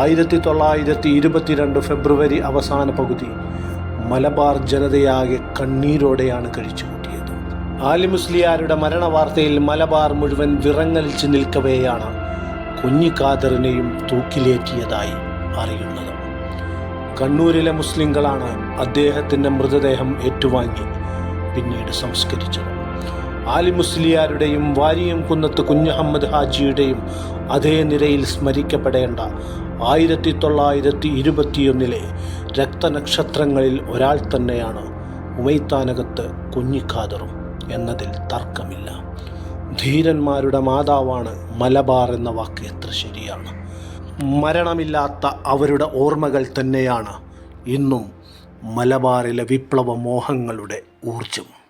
ആയിരത്തി തൊള്ളായിരത്തി ഇരുപത്തിരണ്ട് ഫെബ്രുവരി അവസാന പകുതി മലബാർ ജനതയാകെ കണ്ണീരോടെയാണ് കഴിച്ചുകൂട്ടിയത്. ആലി മുസ്ലിയാരുടെ മരണവാർത്തയിൽ മലബാർ മുഴുവൻ വിറങ്ങലിച്ച് നിൽക്കവെയാണ് കുഞ്ഞിക്കാദറിനെയും തൂക്കിലേറ്റിയതായി അറിയുന്നത്. കണ്ണൂരിലെ മുസ്ലിങ്ങളാണ് അദ്ദേഹത്തിന്റെ മൃതദേഹം ഏറ്റുവാങ്ങി പിന്നീട് സംസ്കരിച്ചത്. ആലി മുസ്ലിയാരുടെയും വാരിയം കുന്നത്ത് കുഞ്ഞഹമ്മദ് ഹാജിയുടെയും അതേ നിരയിൽ സ്മരിക്കപ്പെടേണ്ട ആയിരത്തി തൊള്ളായിരത്തി ഇരുപത്തിയൊന്നിലെ രക്തനക്ഷത്രങ്ങളിൽ ഒരാൾ തന്നെയാണ് ഉമൈത്താനകത്ത് കുഞ്ഞിക്കാദറും എന്നതിൽ തർക്കമില്ല. ധീരന്മാരുടെ മാതാവാണ് മലബാർ എന്ന വാക്ക് എത്ര ശരിയാണ്. മരണമില്ലാത്ത അവരുടെ ഓർമ്മകൾ തന്നെയാണ് ഇന്നും മലബാറിലെ വിപ്ലവ മോഹങ്ങളുടെ ഊർജം